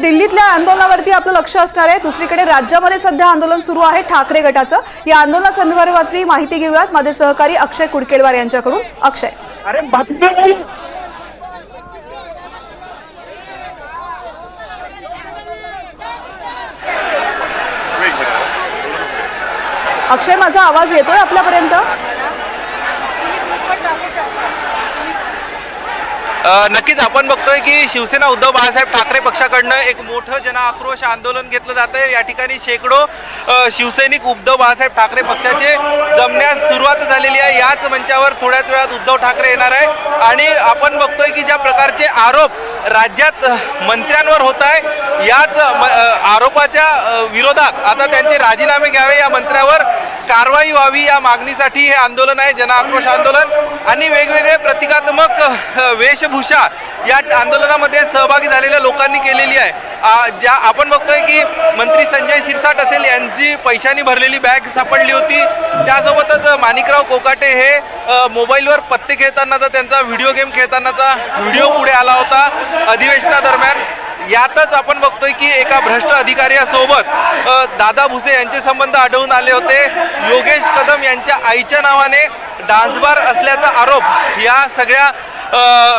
दिल्लीतल्या आंदोलनावरती आपलं लक्ष असणार आहे. दुसरीकडे राज्यामध्ये सध्या आंदोलन सुरू आहे ठाकरे गटाचं. या आंदोलनासंदर्भातली माहिती घेऊयात. माझे सहकारी अक्षय कुडकेलवार यांच्याकडून. अक्षय. अरे अक्षय माझा आवाज येतोय आपल्यापर्यंत? नक्कीच आपण बघतोय की शिवसेना उद्धव बाळासाहेब ठाकरे पक्षाकडनं एक मोठं जनआक्रोश आंदोलन घेतलं जात आहे या ठिकाणी शेकडो शिवसैनिक उद्धव बाळासाहेब ठाकरे पक्षाचे जमण्यास सुरुवात झालेली आहे. याच मंचावर थोड्याच वेळात उद्धव ठाकरे येणार आहे आणि आपण बघतोय की ज्या प्रकारचे आरोप राज्यात मंत्र्यांवर होत आहे याच म- आरोपाच्या विरोधात आता त्यांचे राजीनामे घ्यावे या मंत्र्यावर कारवाई व्हावी या मागणीसाठी हे आंदोलन आहे जनआक्रोश आंदोलन. आणि वेगवेगळे प्रतिकात्मक वेशभूषा या आंदोलनामध्ये सहभागी झालेल्या लोकांनी केलेली आहे. ज्या आपण बघतोय की मंत्री संजय शिरसाट असेल यांची पैशानी भरलेली बॅग सापडली होती. त्यासोबतच माणिकराव कोकाटे हे मोबाईलवर पत्ते खेळतानाचा त्यांचा व्हिडिओ गेम खेळतानाचा व्हिडिओ पुढे आला होता अधिवेशनादरम्यान. यातच आपण बघतोय की एका भ्रष्ट अधिकाऱ्यासोबत दादा भुसे यांचे संबंध आढळून आले होते. योगेश कदम यांच्या आईच्या नावाने डान्सबार असल्याचा आरोप या सगळ्या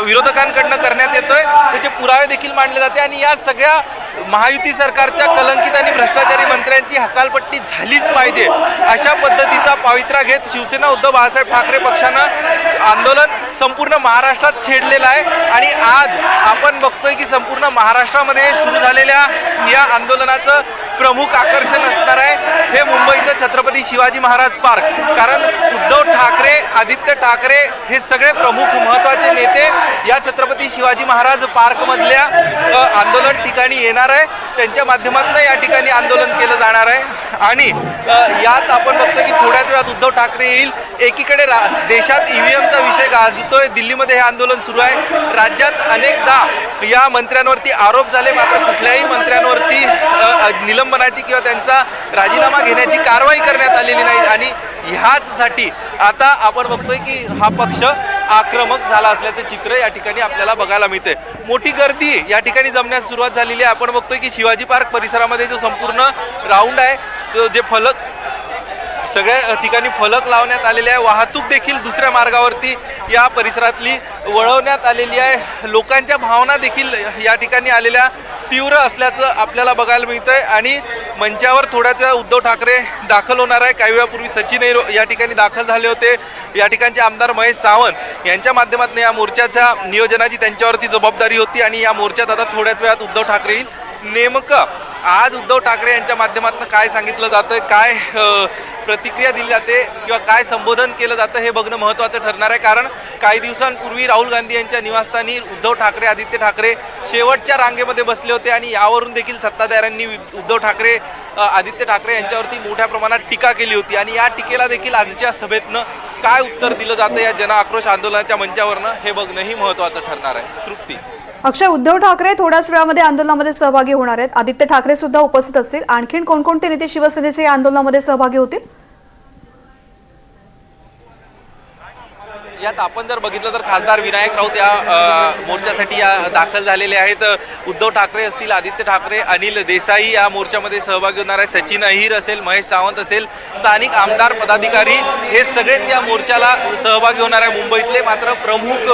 विरोधकांकडनं करण्यात येतोय. त्याचे पुरावे देखील मांडले जाते आणि या सगळ्या महायुती सरकारच्या कलंकित भ्रष्टाचारी मंत्र्यांची हकालपट्टी झालीच पाहिजे. अशा पद्धतीचा पावित्रा घेत शिवसेना उद्धव बाळासाहेब ठाकरे पक्षानं आंदोलन संपूर्ण महाराष्ट्रात छेडलेलं आहे. आणि आज आपण बघतोय की संपूर्ण महाराष्ट्रामध्ये सुरू झालेल्या या आंदोलनाचं प्रमुख आकर्षण असणार आहे. हे मुंबईचं छत्रपती शिवाजी महाराज पार्क. कारण उद्धव ठाकरे आदित्य ठाकरे हे सगळे प्रमुख महत्त्वाचे नेते या छत्रपती शिवाजी महाराज पार्कमधल्या आंदोलन ठिकाणी येणार आहे. त्यांच्या माध्यमातून या ठिकाणी आंदोलन केलं जाणार आहे. आणि यात आपण बघतोय की थोड्याच वेळात उद्धव ठाकरे येईल. एकीकडे रा देशात ईव्हीएमचा विषय गाजतोय. दिल्लीमध्ये हे आंदोलन सुरू आहे. राज्यात अनेकदा या मंत्र्यांवरती आरोप झाले. मात्र कुठल्याही मंत्र्यांवरती निलंबनाची किंवा त्यांचा राजीनामा घेण्याची कारवाई करण्यात आलेली नाही. आणि ह्याचसाठी आता आपण बघतोय की हा पक्ष आक्रमक झाला असल्याचं चित्र या ठिकाणी आपल्याला बघायला मिळते मोठी गर्दी या ठिकाणी जमण्यास सुरुवात झालेली आहे. आपण बघतोय की शिवाजी पार्क परिसरामध्ये जो संपूर्ण राऊंड आहे तो जे फलक सगळ्या ठिकाणी फलक लावण्यात आलेले आहे. वाहतूक देखील दुसऱ्या मार्गावरती या परिसरातली वळवण्यात आलेली आहे. लोकांच्या भावना देखील या ठिकाणी आलेल्या तीव्र असल्याचं आपल्याला बघायला मिळतंय. आणि मंचावर थोड्याच वेळा उद्धव ठाकरे दाखल होणार आहे. काही वेळापूर्वी सचिन या ठिकाणी दाखल झाले होते. या ठिकाणचे आमदार महेश सावंत यांच्या माध्यमातून या मोर्चाच्या नियोजनाची त्यांच्यावरती जबाबदारी होती. आणि या मोर्चात आता थोड्याच वेळात उद्धव ठाकरे येईल. नेमकं आज उद्धव ठाकरे यांच्या माध्यमातून काय सांगितलं जातं काय प्रतिक्रिया दिली जाते किंवा काय संबोधन केलं जातं हे बघणं महत्त्वाचं ठरणार आहे. कारण काही दिवसांपूर्वी राहुल गांधी यांच्या निवासस्थानी उद्धव ठाकरे आदित्य ठाकरे शेवटच्या रांगेमध्ये बसले होते आणि यावरून देखील सत्ताधाऱ्यांनी उद्धव ठाकरे आदित्य ठाकरे यांच्यावरती मोठ्या प्रमाणात टीका केली होती. आणि या टीकेला देखील आजच्या सभेतनं काय उत्तर दिलं जातं या जन आक्रोश आंदोलनाच्या मंचावरनं हे बघणंही महत्त्वाचं ठरणार आहे. तृप्ती. अक्षय उद्धव ठाकरे थोड्याच वेळामध्ये आंदोलनामध्ये सहभागी होणार आहेत. आदित्य ठाकरे सुद्धा उपस्थित असतील. आणखीन कोणकोणते नेते शिवसेनेचे या आंदोलनामध्ये सहभागी होतील? यात आपण जर बघितलं तर खासदार विनायक राऊत या मोर्चासाठी या दाखल झालेले आहेत. उद्धव ठाकरे असतील आदित्य ठाकरे अनिल देसाई या मोर्चामध्ये सहभागी होणार आहे सचिन अहिर असेल महेश सावंत असेल स्थानिक आमदार पदाधिकारी हे सगळेच या मोर्चाला सहभागी होणार आहे. मुंबईतले मात्र प्रमुख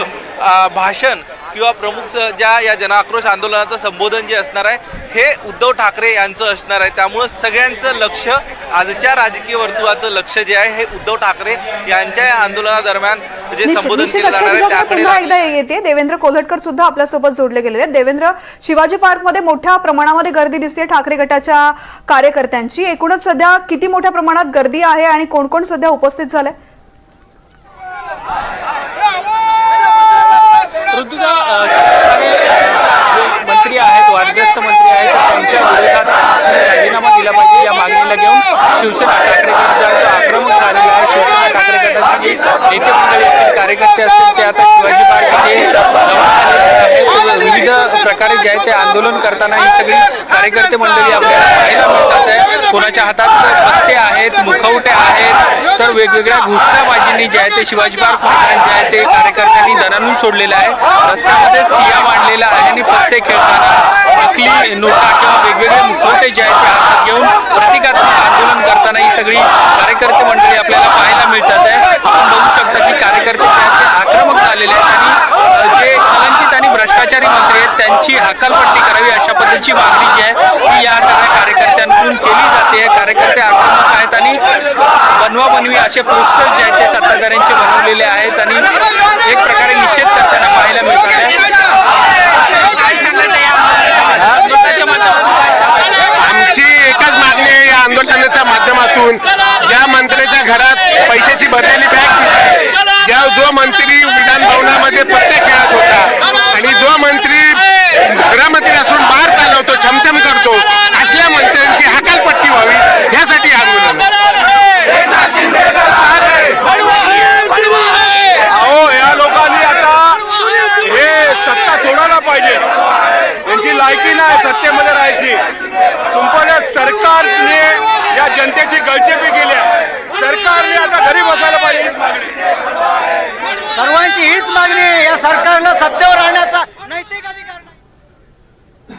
भाषण किंवा प्रमुख ज्या या जनाक्रोश आंदोलनाचं संबोधन जे असणार आहे हे उद्धव ठाकरे यांचं असणार आहे. त्यामुळं सगळ्यांचं लक्ष आजच्या राजकीय वर्तुळाचं लक्ष जे आहे हे उद्धव ठाकरे यांच्या या आंदोलनादरम्यान जे संबोधन केलं जाणार आहे त्याकडे एकदा येते. देवेंद्र कोल्हटकर सुद्धा आपल्यासोबत जोडले गेलेले आहेत. देवेंद्र शिवाजी पार्कमध्ये मोठ्या प्रमाणामध्ये गर्दी दिसते ठाकरे गटाच्या कार्यकर्त्यांची. एकूणच सध्या किती मोठ्या प्रमाणात गर्दी आहे आणि कोण कोण सध्या उपस्थित झालंय? ऋतुजा जे मंत्री आहेत वादग्रस्त मंत्री आहेत त्यांच्या विरोधात राजीनामा दिला पाहिजे या मागणीला घेऊन शिवसेना ठाकरे गट आक्रमक झालेला आहे. शिवसेना ठाकरे गटाचे जे नेते मंडळी असतील कार्यकर्ते असतील ते आता शिवाजी पार्क इथे जमा झालेले आहेत विविध प्रकारे जे आहे ते आंदोलन करताना ही सगळी कार्यकर्ते मंडळी आपल्याला पाहायला मिळतात आहे. कोणाच्या हातात पत्ते आहेत मुखवटे आहेत तर वेगवेगळ्या घोषणाबाजींनी जे आहे ते शिवाजी पार्क मैदान जे आहे ते कार्यकर्त्यांनी दणानून सोडलेलं आहे. रस्त्यामध्ये चिया मांडलेला आहे आणि पत्ते खेळताना नकली नोटा किंवा वेगवेगळे मुखवटे जे आहेत ते हातात घेऊन प्रतिकात्मक आंदोलन करताना ही सगळी कार्यकर्ते मंडळी आपल्याला पाहायला मिळतात आहे. आपण बघू शकता की कार्यकर्ते आक्रमक झालेले आहेत आणि भ्रष्टाचारी मंत्री आहेत त्यांची हकालपट्टी करावी अशा पद्धतीची मागणी जी आहे ती या सगळ्या कार्यकर्त्यांकडून केली जाते. कार्यकर्ते आक्रमक आहेत आणि बनवा बनवी असे पोस्टर्स जे आहेत ते सत्ताधाऱ्यांचे बनवलेले आहेत आणि एक प्रकारे निषेध करताना पाहायला मिळत आहे काय सांगायचं या आंदोलनाच्या माध्यमातून काय सांगायचं? आमची एकच मागणी आहे या आंदोलनाच्या माध्यमातून ज्या मंत्र्याच्या घरात पैशाची भरलेली बॅग दिसली ज्या जो मंत्री विधान भवनामध्ये पत्ते खेळत होता आणि जो मंत्री गृहमंत्री असून बाहेर चालवतो छमछम करतो असल्या मंत्र्यांची हकालपट्टी व्हावी यासाठी आंदोलन अहो या लोकांनी आता हे सत्ता सोडायला पाहिजे यांची लायकी नाही सत्तेमध्ये राहायची संपूर्ण सरकारने या जनतेची गळचेपी केली आहे सरकारने आता घरी बसायला पाहिजे हीच मागणी सर्वांची हीच मागणी आहे या सरकारला सत्तेवर राहण्याचा नैतिक अधिकार नाही.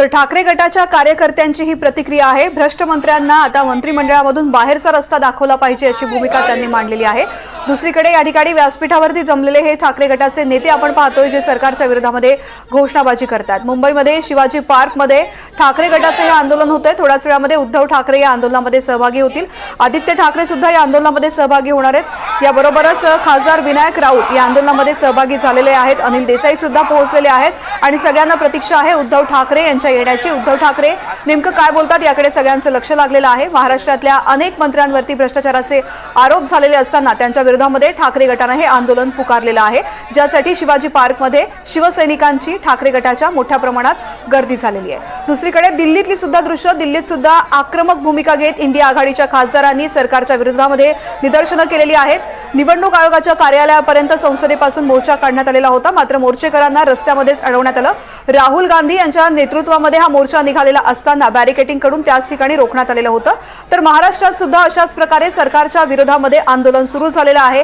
तर ठाकरे गटाच्या कार्यकर्त्यांची ही प्रतिक्रिया आहे. भ्रष्ट मंत्र्यांना आता मंत्रिमंडळामधून बाहेरचा रस्ता दाखवला पाहिजे अशी भूमिका त्यांनी मांडलेली आहे. दुसरीकडे या ठिकाणी व्यासपीठावरती जमलेले हे ठाकरे गटाचे नेते आपण पाहतोय जे सरकारच्या विरोधामध्ये घोषणाबाजी करतात. मुंबईमध्ये शिवाजी पार्कमध्ये ठाकरे गटाचे हे आंदोलन होतंय. थोड्याच वेळामध्ये उद्धव ठाकरे या आंदोलनामध्ये सहभागी होतील. आदित्य ठाकरे सुद्धा या आंदोलनामध्ये सहभागी होणार आहेत. याबरोबरच खासदार विनायक राऊत या आंदोलनामध्ये सहभागी झालेले आहेत. अनिल देसाई सुद्धा पोहोचलेले आहेत. आणि सगळ्यांना प्रतीक्षा आहे उद्धव ठाकरे यांच्या येण्याची. उद्धव ठाकरे नेमकं काय बोलतात याकडे सगळ्यांचं लक्ष लागलेलं आहे. महाराष्ट्रातल्या अनेक मंत्र्यांवरती भ्रष्टाचाराचे आरोप झालेले असताना त्यांच्या विरोधामध्ये ठाकरे गटानं हे आंदोलन पुकारलेलं आहे. ज्यासाठी शिवाजी पार्कमध्ये शिवसैनिकांची ठाकरे गटाच्या मोठ्या प्रमाणात गर्दी झालेली आहे. दुसरीकडे दिल्लीतली सुद्धा दृश्य दिल्लीत सुद्धा आक्रमक भूमिका घेत इंडिया आघाडीच्या खासदारांनी सरकारच्या विरोधामध्ये निदर्शनं केलेली आहेत. निवडणूक आयोगाच्या कार्यालयापर्यंत संसदेपासून मोर्चा काढण्यात आलेला होता. मात्र मोर्चेकरांना रस्त्यामध्येच अडवण्यात आलं. राहुल गांधी यांच्या नेतृत्वामध्ये हा मोर्चा निघालेला असताना बॅरिकेटिंगकडून त्याच ठिकाणी रोखण्यात आलेलं होतं. तर महाराष्ट्रात सुद्धा अशाच प्रकारे सरकारच्या विरोधामध्ये आंदोलन सुरू झालेलं आहे.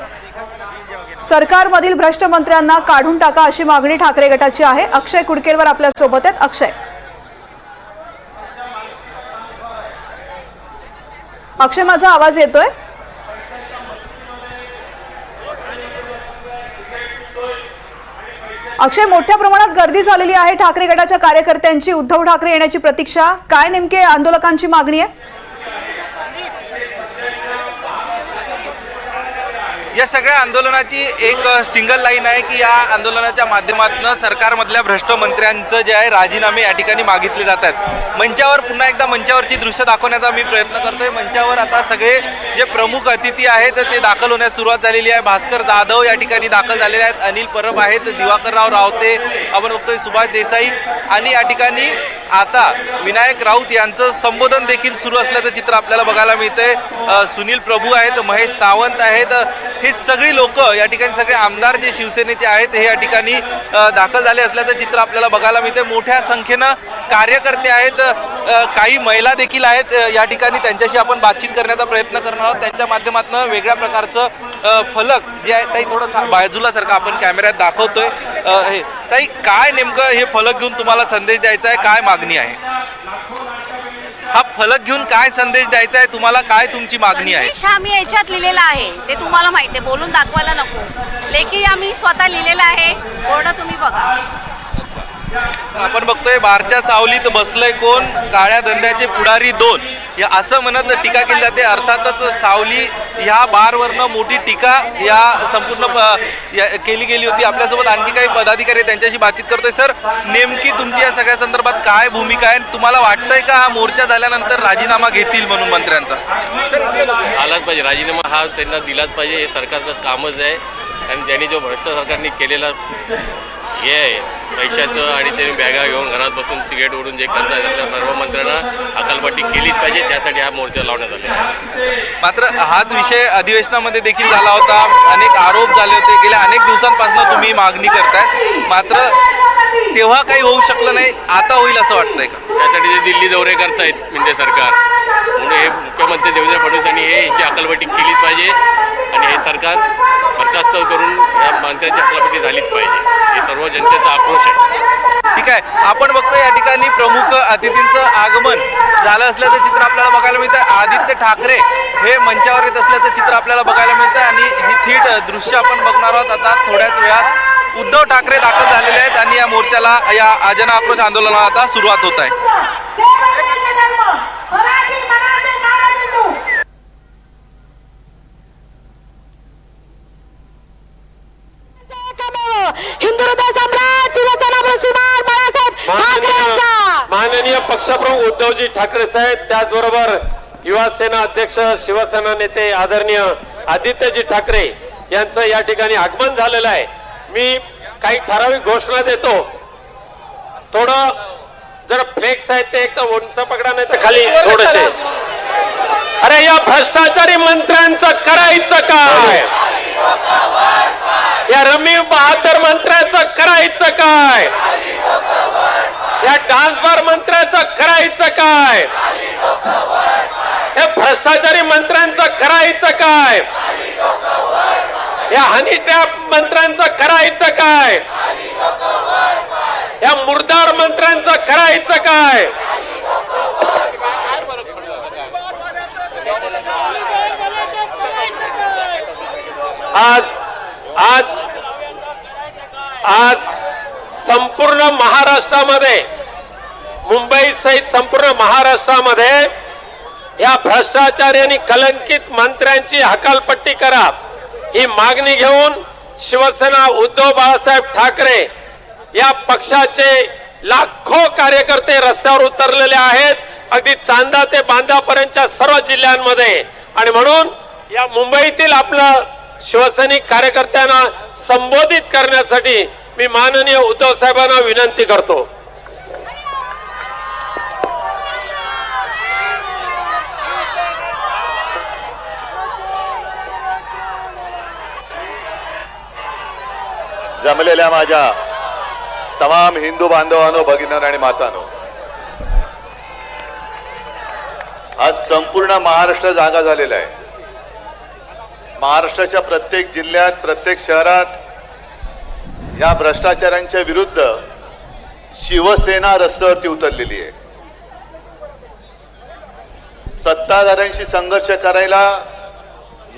सरकारमधील भ्रष्ट मंत्र्यांना काढून टाका अशी मागणी ठाकरे गटाची आहे. अक्षय कुडकेलवर आपल्यासोबत आहेत. अक्षय. अक्षय माझा आवाज येतोय? अक्षय मोठ्या प्रमाणात गर्दी झालेली आहे ठाकरे गटाच्या कार्यकर्त्यांची. उद्धव ठाकरे येण्याची प्रतीक्षा. काय नेमके आंदोलकांची मागणी आहे? या सगळ्या आंदोलनाची एक सिंगल लाईन आहे की या आंदोलनाच्या माध्यमातून सरकारमधल्या भ्रष्ट मंत्र्यांचं जे आहे राजीनामे या ठिकाणी मागितले जात आहेत. मंचावर पुन्हा एकदा मंचावरची दृश्य दाखवण्याचा मी प्रयत्न करतोय. मंचावर आता सगळे जे प्रमुख अतिथी आहेत ते दाखल होण्यास सुरुवात झालेली आहे. भास्कर जाधव या ठिकाणी दाखल झालेले आहेत. अनिल परब आहेत. दिवाकरराव रावते आपण बघतोय सुभाष देसाई आणि या ठिकाणी आता विनायक राऊत यांचं संबोधन देखील सुरू असल्याचं चित्र आपल्याला बघायला मिळतंय. सुनील प्रभू आहेत महेश सावंत आहेत. हे सगळी लोक या ठिकाणी सगळे आमदार जे शिवसेनेचे आहेत हे या ठिकाणी दाखल झाले असल्याचं चित्र आपल्याला बघायला मिळते मोठ्या संख्येनं कार्यकर्ते आहेत काही महिला देखील आहेत या ठिकाणी त्यांच्याशी आपण बातचीत करण्याचा प्रयत्न करणार आहोत. त्यांच्या माध्यमातून वेगळ्या प्रकारचं फलक जे आहे ते थोडं बाजूला सारखं आपण कॅमेऱ्यात दाखवतोय. हे ताई काय नेमकं हे फलक घेऊन तुम्हाला संदेश द्यायचा आहे? काय मागणी आहे? हा फलक घेऊन काय संदेश द्यायचा आहे? तुम्हाला काय तुमची मागणी आहे? संदेश आम्ही याच्यात लिहिलेला आहे. ते तुम्हाला माहिती आहे. बोलून दाखवायला नको. लेखी आम्ही स्वतः लिहिलेला आहे. बोर्ड तुम्ही बघा. आपण बघतोय बारच्या सावलीत बसलंय कोण? काळ्या धंद्याचे पुढारी दोन. या असं म्हणत टीका केली जाते. अर्थातच सावली ह्या बारवरनं मोठी टीका या संपूर्ण प- या- केली गेली होती. आपल्यासोबत आणखी काही पदाधिकारी त्यांच्याशी बातचीत करतोय. सर नेमकी तुमची या सगळ्या संदर्भात काय भूमिका आहे? तुम्हाला वाटतंय का हा मोर्चा झाल्यानंतर राजीनामा घेतील म्हणून मंत्र्यांचा? आलाच पाहिजे. राजीनामा हा त्यांना दिलाच पाहिजे. हे सरकारचं कामच आहे. आणि त्यांनी जो भ्रष्ट सरकारने केलेला हे आहे. पैशाचं आणि त्यांनी बॅगा घेऊन घरात बसून सिगरेट ओढून जे करतात त्यातल्या सर्व मंत्र्यांना अकालपट्टी केलीच पाहिजे. त्यासाठी हा मोर्चा लावण्यात आहे. मात्र हाच विषय अधिवेशनामध्ये देखील झाला होता. अनेक आरोप झाले होते. गेल्या अनेक दिवसांपासून तुम्ही मागणी करताय मात्र तेव्हा काही होऊ शकलं नाही. आता होईल असं वाटतंय का? त्यासाठी ते दिल्ली दौरे करतायत मिंदे सरकार. म्हणजे हे मुख्यमंत्री देवेंद्र फडणवीस यांनी हे यांची अकलपट्टी केलीच पाहिजे आणि हे सरकार बरखास्त करून या माणसांची अकलपट्टी झालीच पाहिजे. हे सर्व जनतेचा आक्रोश आहे. ठीक आहे. आहे आपण बघतो या ठिकाणी प्रमुख अतिथींचं आगमन झालं असल्याचं चित्र आपल्याला बघायला मिळतं आदित्य ठाकरे हे मंचावर येत असल्याचं चित्र आपल्याला बघायला मिळतं आणि ही थीट दृश्य आपण बघणार आहोत. आता थोड्याच वेळात उद्धव ठाकरे दाखल झालेले आहेत आणि या मोर्चाला या जन आक्रोश आंदोलनाला आता सुरुवात होत आहे हिंदू हृदय सम्राट शिवसेना श्रीमान बाळासाहेब ठाकरेंचा माननीय पक्षप्रमुख उद्धवजी ठाकरे साहेब त्याचबरोबर युवा सेना अध्यक्ष शिवसेना नेते आदरणीय आदित्यजी ठाकरे यांचं या ठिकाणी आगमन झालेलं आहे. मी काही ठराविक घोषणा देतो. थोडं जर फ्लेक्स आहेत ते एकदम उंच पकडा नाही तर खाली थोडेसे. अरे या भ्रष्टाचारी मंत्र्यांचं करायचं काय? या रमी बहादर मंत्र्याचं करायचं काय या डान्स बार मंत्र्याचं करायचं काय? या भ्रष्टाचारी मंत्र्यांचं करायचं काय? या हनी टॅप मंत्र्यांचं करायचं काय? या मुर्दार मंत्र्यांचं करायचं काय? आज आज आज संपूर्ण महाराष्ट्रामध्ये मुंबई सहित संपूर्ण महाराष्ट्रामध्ये या भ्रष्टाचारी आणि कलंकित मंत्र्यांची हकालपट्टी करा. ही मागणी घेऊन शिवसेना उद्धव बाळासाहेब ठाकरे या पक्षाचे लाखो कार्यकर्ते रस्त्यावर उतरलेले आहेत. अगदी चांदा ते बांधापर्यंतच्या सर्व जिल्ह्यांमध्ये. आणि म्हणून या मुंबईतील आपलं शिवसैनिक कार्यकर्त्यांना संबोधित करण्यासाठी मी माननीय उद्धव साहेबांना विनंती करतो. जमलेल्या माझ्या तमाम हिंदू बांधवांनो भगिनींनो आणि मातानो आज संपूर्ण महाराष्ट्र जागा झालेला आहे. महाराष्ट्राच्या प्रत्येक जिल्ह्यात प्रत्येक शहरात या भ्रष्टाचारांच्या विरुद्ध शिवसेना रस्त्यावरती उतरलेली आहे. सत्ताधाऱ्यांशी संघर्ष करायला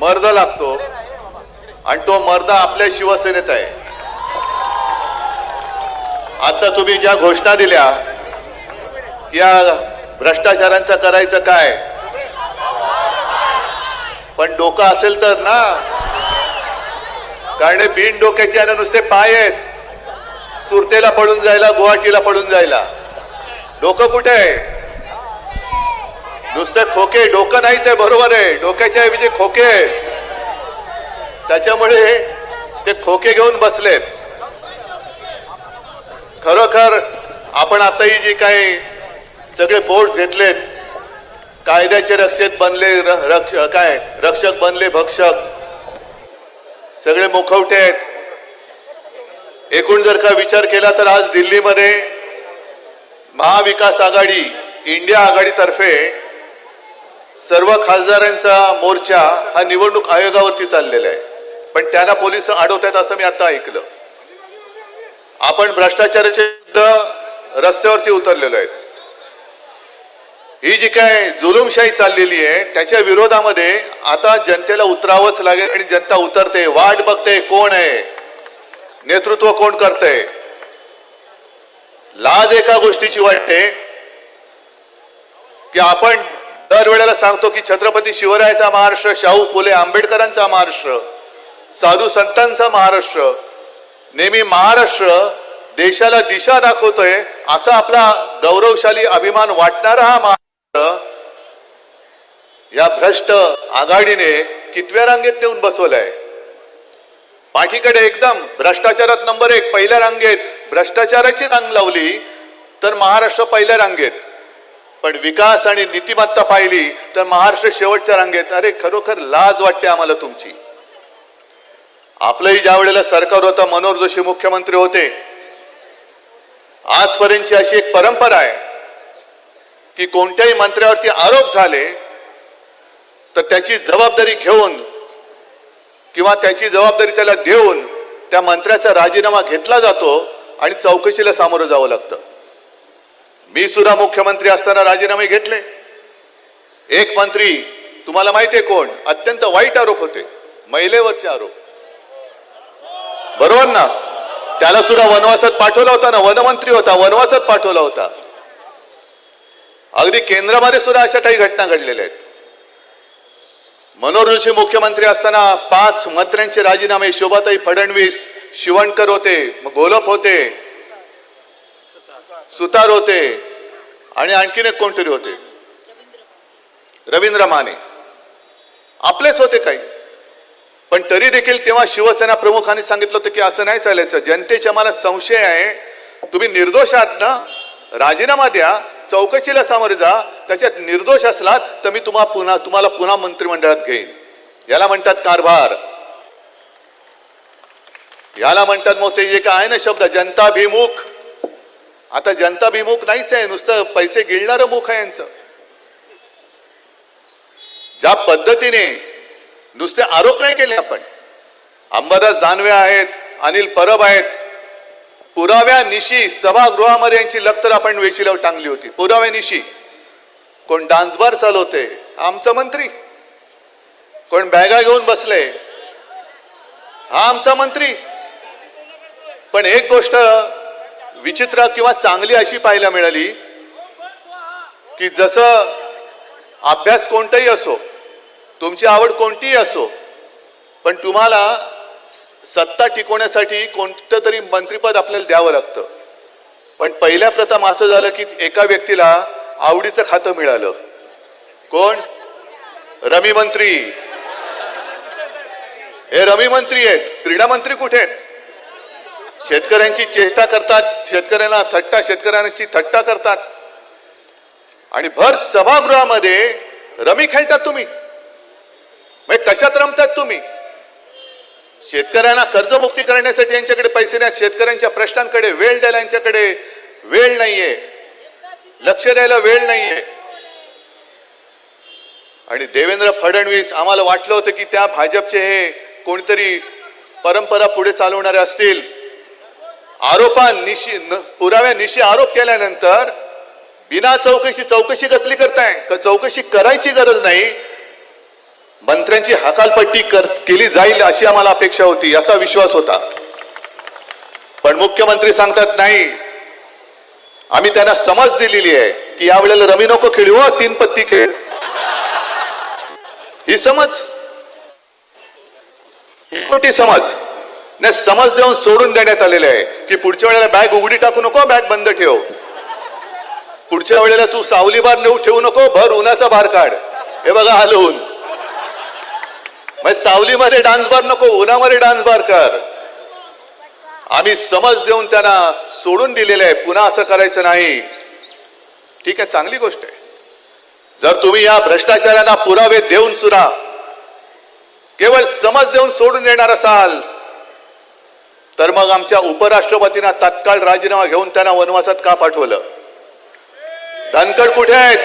मर्द लागतो आणि तो मर्द आपल्या शिवसेनेत आहे. आता तुम्ही ज्या घोषणा दिल्या या भ्रष्टाचारांचं करायचं काय? पण डोकं असेल तर ना. कारण बिन डोक्याचे आणि नुसते पाय आहेत. सुरतेला पडून जायला गुवाहाटीला पडून जायला. डोकं कुठे आहे? नुसते खोके डोकं नाहीच आहे बरोबर आहे. डोक्याचे ऐवजी खोके आहेत. त्याच्यामुळे ते खोके घेऊन बसलेत. खरोखर आपण आताही जे काही सगळे बोर्ड घेतलेत कायद्याचे रक्षक बनले र- रक्ष काय रक्षक बनले भक्षक सगळे मुखवटे आहेत. एकूण जर का विचार केला तर आज दिल्लीमध्ये महाविकास आघाडी इंडिया आघाडीतर्फे सर्व खासदारांचा मोर्चा हा निवडणूक आयोगावरती चाललेला आहे. पण त्यांना पोलीस अडवत आहेत असं मी आता ऐकलं. आपण भ्रष्टाचाराचे रस्त्यावरती उतरलेलो आहेत. ही जी काय जुलुमशाही चाललेली आहे त्याच्या विरोधामध्ये आता जनतेला उतरावंच लागेल आणि जनता उतरते. वाट बघते कोण आहे नेतृत्व कोण करतंय. लाज एका गोष्टीची वाटते की आपण दरवेळेला सांगतो की छत्रपती शिवरायाचा महाराष्ट्र शाहू फुले आंबेडकरांचा महाराष्ट्र साधू संतांचा महाराष्ट्र नेहमी महाराष्ट्र देशाला दिशा दाखवतोय असा आपला गौरवशाली अभिमान वाटणारा हा महाराष्ट्र या भ्रष्ट आघाडीने कितव्या रांगेत नेऊन बसवलाय? पाठीकडे एकदम भ्रष्टाचारात नंबर एक पहिल्या रांगेत भ्रष्टाचाराची रांग लावली तर महाराष्ट्र पहिल्या रांगेत. पण विकास आणि नीतिमत्ता पाहिली तर महाराष्ट्र शेवटच्या रांगेत. अरे खरोखर लाज वाटते आम्हाला तुमची. आपलंही ज्या वेळेला सरकार होतं मनोहर जोशी मुख्यमंत्री होते आजपर्यंतची अशी एक परंपरा आहे की कोणत्याही मंत्र्यावरती आरोप झाले तर त्याची जबाबदारी घेऊन किंवा त्याची जबाबदारी त्याला देऊन त्या मंत्र्याचा राजीनामा घेतला जातो आणि चौकशीला सामोरं जावं लागतं. मी सुद्धा मुख्यमंत्री असताना राजीनामे घेतले. एक मंत्री तुम्हाला माहिती आहे कोण? अत्यंत वाईट आरोप होते. महिलेवरचे आरोप. बरोबर ना? त्याला सुद्धा वनवासात पाठवला होता ना? वनमंत्री होता वनवासात पाठवला होता. अगदी केंद्रामध्ये सुद्धा अशा काही घटना घडलेल्या आहेत. मनोहर जोशी मुख्यमंत्री असताना पाच मंत्र्यांचे राजीनामे शोभाताई फडणवीस शिवणकर होते गोलप होते सुतार होते आणि आणखीन एक कोणतरी होते. रवींद्र माने. आपलेच होते काही. पण तरी देखील तेव्हा शिवसेना प्रमुखांनी सांगितलं होतं की असं नाही चालायचं. जनतेच्या मला संशय आहे. तुम्ही निर्दोष आहात ना? राजीनामा द्या. चौकशीला सामोरे जा. त्याच्यात निर्दोष असलात तर मी तुम्हाला पुन्हा तुम्हाला पुन्हा मंत्रिमंडळात घेईन. याला म्हणतात कारभार. याला म्हणतात मग ते जे काय आहे ना शब्द जनताभिमुख. आता जनताभिमुख नाहीच आहे. नुसतं पैसे गिळणारं मुख आहे यांचं. ज्या पद्धतीने नुसते आरोप नाही केले आपण. अंबादास दानवे आहेत अनिल परब आहेत. पुराव्यानिशी सभागृहामध्ये यांची लखतर आपण वेशीलावर टांगली होती. पुराव्यानिशी कोण डान्स बार चालवते? आमचा मंत्री. कोण बॅगा घेऊन बसले? हा आमचा मंत्री. पण एक गोष्ट विचित्र किंवा चांगली अशी पाहायला मिळाली की जसं अभ्यास कोणताही असो तुमची आवड कोणतीही असो पण तुम्हाला सत्ता टिकवण्यासाठी कोणतं तरी मंत्रीपद आपल्याला द्यावं लागतं. पण पहिल्या प्रथम असं झालं की एका व्यक्तीला आवडीचं खातं मिळालं. कोण? रमी मंत्री. हे रमी मंत्री आहेत. क्रीडा मंत्री कुठे आहेत? शेतकऱ्यांची चेष्टा करतात. शेतकऱ्यांना थट्टा शेतकऱ्यांची थट्टा करतात. आणि भर सभागृहामध्ये रमी खेळतात तुम्ही. म्हणजे कशात रमतात तुम्ही? शेतकऱ्यांना कर्जमुक्ती करण्यासाठी यांच्याकडे पैसे नाही शेतकऱ्यांच्या प्रश्नांकडे वेळ द्यायला यांच्याकडे वेळ नाहीये. लक्ष द्यायला वेळ नाहीये. आणि देवेंद्र फडणवीस आम्हाला वाटलं होतं की त्या भाजपचे हे कोणतरी परंपरा पुढे चालवणारे असतील. आरोपांनिशी निशी न- पुराव्या निशी आरोप केल्यानंतर बिना चौकशी चौकशी कसली करताय? का चौकशी करायची गरज नाही. मंत्र्यांची हकालपट्टी कर केली जाईल अशी आम्हाला अपेक्षा होती असा विश्वास होता. पण मुख्यमंत्री सांगतात नाही आम्ही त्यांना समज दिलेली आहे की यावेळेला रमी नको खेळू तीन पत्ती खेळ. ही समज. ही समज. नाही समज देऊन सोडून देण्यात आलेले आहे की पुढच्या वेळेला बॅग उघडी टाकू नको बॅग बंद ठेव. पुढच्या वेळेला तू सावली बार नेऊ ठेवू नको भर उन्हाचा बार काढ. हे बघा हलवून सावलीमध्ये डान्स बार नको उन्हामध्ये डान्स बार कर. आम्ही समज देऊन त्यांना सोडून दिलेलं आहे पुन्हा असं करायचं नाही. ठीक आहे चांगली गोष्ट आहे. जर तुम्ही या भ्रष्टाचारांना पुरावे देऊन सुद्धा केवळ समज देऊन सोडून देणार असाल तर मग आमच्या उपराष्ट्रपतींना तात्काळ राजीनामा घेऊन त्यांना वनवासात का पाठवलं? धनकड कुठे आहेत?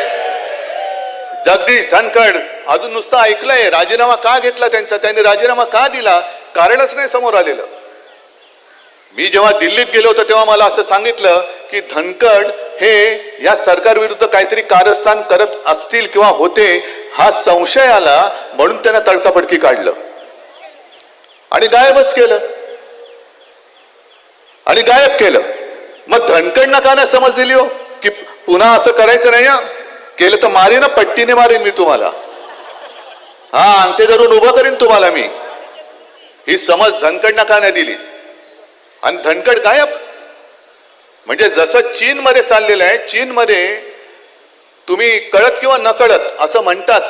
जगदीश धनकड अजून नुसतं ऐकलंय. राजीनामा का घेतला त्यांचा? त्यांनी राजीनामा का दिला? कारणच नाही समोर आलेलं. मी जेव्हा दिल्लीत गेलो होतो तेव्हा मला असं सांगितलं की धनकड हे या सरकार विरुद्ध काहीतरी कारस्थान करत असतील किंवा होते हा संशय आला म्हणून त्यांना तडकाफडकी काढलं. आणि गायबच केलं. आणि गायब केलं. मग धनकडनं का नाही समज दिली हो? की पुन्हा असं करायचं नाही केलं तर मारीन पट्टीने मारीन मी तुम्हाला. हा अंगठे धरून उभं करीन तुम्हाला मी. ही समज धनकडनं का नाही दिली. आणि धनकड गायब. म्हणजे जसं चीनमध्ये चाललेलं आहे चीनमध्ये तुम्ही कळत किंवा नकळत असं म्हणतात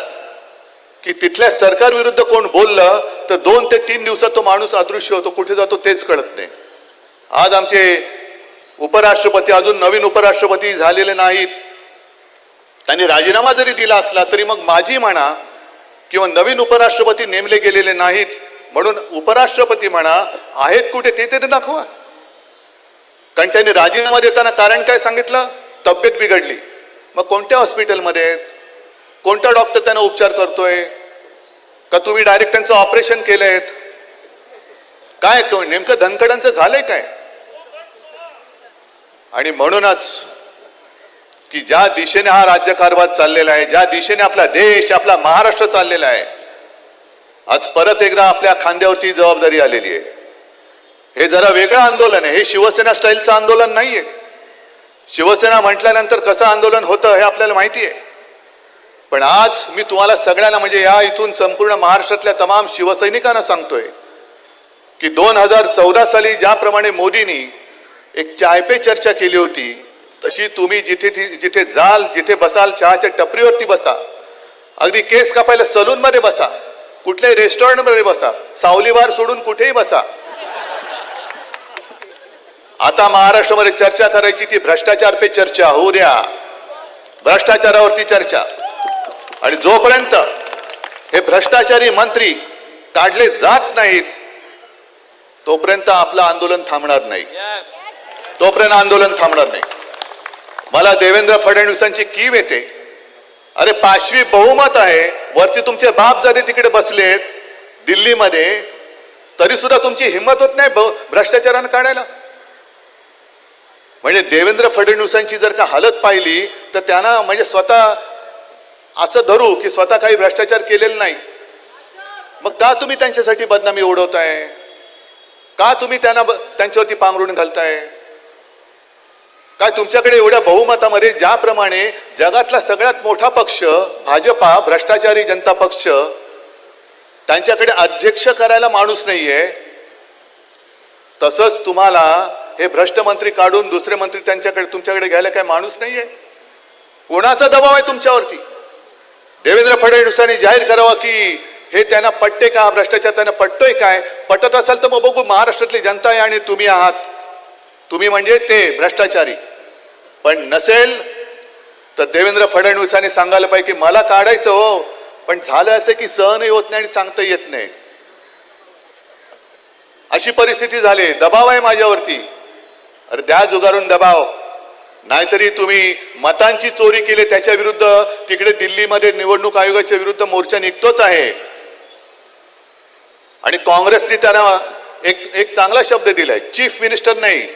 की तिथल्या सरकार विरुद्ध कोण बोललं तर दोन ते तीन दिवसात तो माणूस अदृश्य होतो कुठे जातो तेच कळत नाही. आज आमचे उपराष्ट्रपती अजून नवीन उपराष्ट्रपती झालेले नाहीत. त्यांनी राजीनामा जरी दिला असला तरी मग माझी म्हणा किंवा नवीन उपराष्ट्रपती नेमले गेलेले नाहीत म्हणून उपराष्ट्रपती म्हणा आहेत कुठे ते तरी दाखवा. कारण त्यांनी राजीनामा देताना कारण काय सांगितलं? तब्येत बिघडली. मग कोणत्या हॉस्पिटलमध्ये आहेत? कोणता डॉक्टर त्यांना उपचार करतोय? का तुम्ही डायरेक्ट त्यांचं ऑपरेशन केलं आहेत काय नेमकं धनकडांचं झालंय काय? आणि म्हणूनच की ज्या दिशेने हा राज्यकारभार चाललेला आहे ज्या दिशेने आपला देश आपला महाराष्ट्र चाललेला आहे आज परत एकदा आपल्या खांद्यावरती जबाबदारी आलेली आहे. हे जरा वेगळं आंदोलन आहे. हे शिवसेना स्टाईलचं आंदोलन नाहीये. शिवसेना म्हटल्यानंतर कसं आंदोलन होतं हे आपल्याला माहिती आहे पण आज मी तुम्हाला सगळ्यांना म्हणजे या इथून संपूर्ण महाराष्ट्रातल्या तमाम शिवसैनिकांना सांगतोय की दोन हजार चौदा साली ज्याप्रमाणे मोदींनी एक चाय पे चर्चा केली होती तशी तुम्ही जिथे जिथे जाल जिथे बसाल चहाच्या टपरीवरती बसा. अगदी केस कापायला सलून मध्ये बसा. कुठल्याही रेस्टॉरंटमध्ये बसा. सावलीवार सोडून कुठेही बसा. आता महाराष्ट्रामध्ये चर्चा करायची ती भ्रष्टाचार पे चर्चा. होऊ द्या. भ्रष्टाचारावरती चर्चा. आणि जोपर्यंत हे भ्रष्टाचारी मंत्री काढले जात नाहीत तोपर्यंत आपलं आंदोलन थांबणार नाही. तोपर्यंत आंदोलन थांबणार नाही. मला देवेंद्र फडणवीसांची कीव येते. अरे पाचवी बहुमत आहे. वरती तुमचे बाप जाते तिकडे बसलेत दिल्लीमध्ये तरी सुद्धा तुमची हिंमत होत नाही भ्रष्टाचारानं काढायला. म्हणजे देवेंद्र फडणवीसांची जर का हालत पाहिली तर त्यांना म्हणजे स्वतः असं धरू की स्वतः काही भ्रष्टाचार केलेला नाही. मग का तुम्ही त्यांच्यासाठी बदनामी ओढवताय? का तुम्ही त्यांना ब- त्यांच्यावरती पांघरून घालताय? काय तुमच्याकडे एवढ्या बहुमतामध्ये ज्याप्रमाणे जगातला सगळ्यात मोठा पक्ष भाजपा भ्रष्टाचारी जनता पक्ष त्यांच्याकडे अध्यक्ष करायला माणूस नाहीये. तसंच तुम्हाला हे भ्रष्ट मंत्री काढून दुसरे मंत्री त्यांच्याकडे तुमच्याकडे घ्यायला काय माणूस नाहीये. कोणाचा दबाव आहे तुमच्यावरती? देवेंद्र फडणवीसांनी जाहीर करावा की हे त्यांना पटते का? भ्रष्टाचार त्यांना पटतोय काय? पटत असाल तर मग बघू महाराष्ट्रातली जनता आहे आणि तुम्ही आहात. तुम्ही म्हणजे ते भ्रष्टाचारी. पण नसेल तर देवेंद्र फडणवीसांनी सांगायला पाहिजे की मला काढायचं हो पण झालं असं की सहनही होत नाही आणि सांगता येत नाही. अशी परिस्थिती झाली दबाव आहे माझ्यावरती. अरे द्या जुगारून दबाव. नाहीतरी तुम्ही मतांची चोरी केली त्याच्या विरुद्ध तिकडे दिल्लीमध्ये निवडणूक आयोगाच्या विरुद्ध मोर्चा निघतोच आहे. आणि काँग्रेसने त्यांना एक एक चांगला शब्द दिलाय चीफ मिनिस्टर नाही.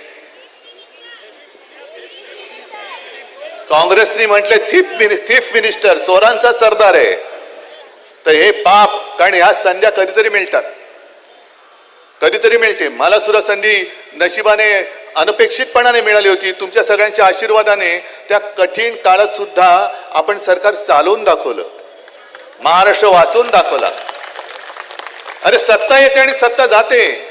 काँग्रेसने म्हटले थीफ मिनि- थीफ मिनिस्टर चोरांचा सरदार आहे. तर हे पाप कारण ह्या संध्या कधीतरी मिळतात. कधीतरी मिळते. मला सुद्धा संधी नशिबाने अनपेक्षितपणाने मिळाली होती. तुमच्या सगळ्यांच्या आशीर्वादाने त्या कठीण काळात सुद्धा आपण सरकार चालवून दाखवलं. महाराष्ट्र वाचवून दाखवला. अरे सत्ता येते आणि सत्ता जाते.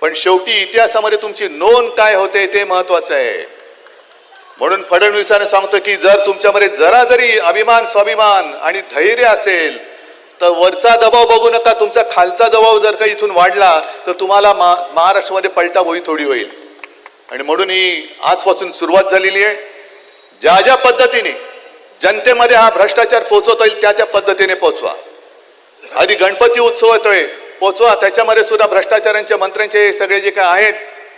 पण शेवटी इतिहासामध्ये तुमची नोंद काय होते ते महत्वाचं आहे. म्हणून फडणवीसाने सांगतो की जर तुमच्यामध्ये जरा जरी अभिमान स्वाभिमान आणि धैर्य असेल तर वरचा दबाव बघू नका. तुमचा खालचा दबाव जर का इथून वाढला तर तुम्हाला मा महाराष्ट्रामध्ये पलटा होई थोडी होईल. आणि म्हणून ही आजपासून सुरुवात झालेली आहे. ज्या ज्या पद्धतीने जनतेमध्ये हा भ्रष्टाचार पोचवता येईल त्या त्या पद्धतीने पोचवा. आधी गणपती उत्सव येतोय पोचवा. त्याच्यामध्ये सुद्धा भ्रष्टाचारांच्या मंत्र्यांचे सगळे जे काय आहेत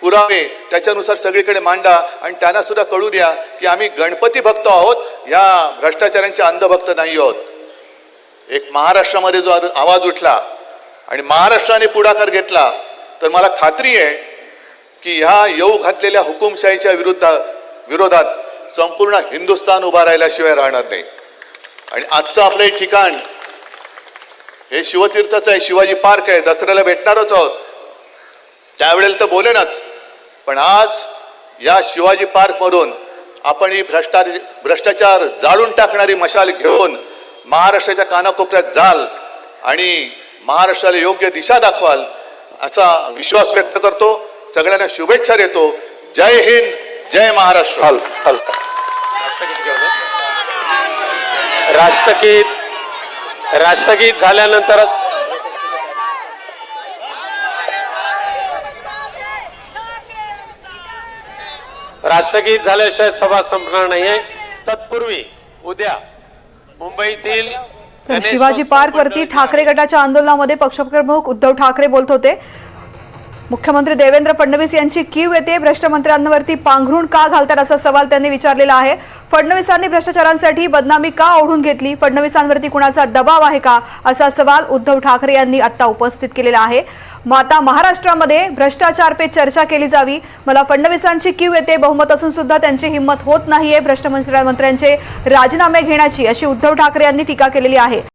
पुरावे त्याच्यानुसार सगळीकडे मांडा आणि त्यांना सुद्धा कळू द्या की आम्ही गणपती भक्त आहोत या भ्रष्टाचारांचे अंधभक्त नाही आहोत. एक महाराष्ट्रामध्ये जो आवाज उठला आणि महाराष्ट्राने पुढाकार घेतला तर मला खात्री आहे की ह्या येऊ घातलेल्या हुकुमशाहीच्या विरुद्ध विरोधात संपूर्ण हिंदुस्थान उभा राहिल्याशिवाय राहणार नाही. आणि आजचं आपलं हे ठिकाण हे शिवतीर्थच आहे शिवाजी पार्क आहे दसऱ्याला भेटणारच आहोत. त्यावेळेला तर बोलेनच. पण आज या शिवाजी पार्क मधून आपण ही भ्रष्टाचार भ्रष्टाचार जाळून टाकणारी मशाल घेऊन महाराष्ट्राच्या कानाकोपऱ्यात जाल आणि महाराष्ट्राला योग्य दिशा दाखवाल असा विश्वास व्यक्त करतो. सगळ्यांना शुभेच्छा देतो. जय हिंद जय महाराष्ट्र. राष्ट्रगीत राष्ट्रगीत झाल्यानंतरच राष्ट्रगीत झाल्याशिवाय सभा संपणार नाहीये. तत्पूर्वी उद्या मुंबईतील शिवाजी पार्क वरती ठाकरे गटाच्या आंदोलनामध्ये पक्षप्रमुख उद्धव ठाकरे बोलत होते. मुख्यमंत्री देवेंद्र फडणवीस यांची कीव येते. भ्रष्टमंत्र्यांवरती पांघरून का घालतात असा सवाल त्यांनी विचारलेला आहे. फडणवीसांनी भ्रष्टाचारांसाठी बदनामी का ओढून घेतली? फडणवीसांवरती कुणाचा दबाव आहे का? असा सवाल उद्धव ठाकरे यांनी आता उपस्थित केलेला आहे. माता महाराष्ट्रामध्ये भ्रष्टाचार पे चर्चा केली जावी. मला फडणवीसांची कीव येते. बहुमत असून सुद्धा त्यांची हिंमत होत नाहीये. भ्रष्टमंत्र्यांचे राजीनामे घेण्याची अशी उद्धव ठाकरे यांनी टीका केलेली आहे.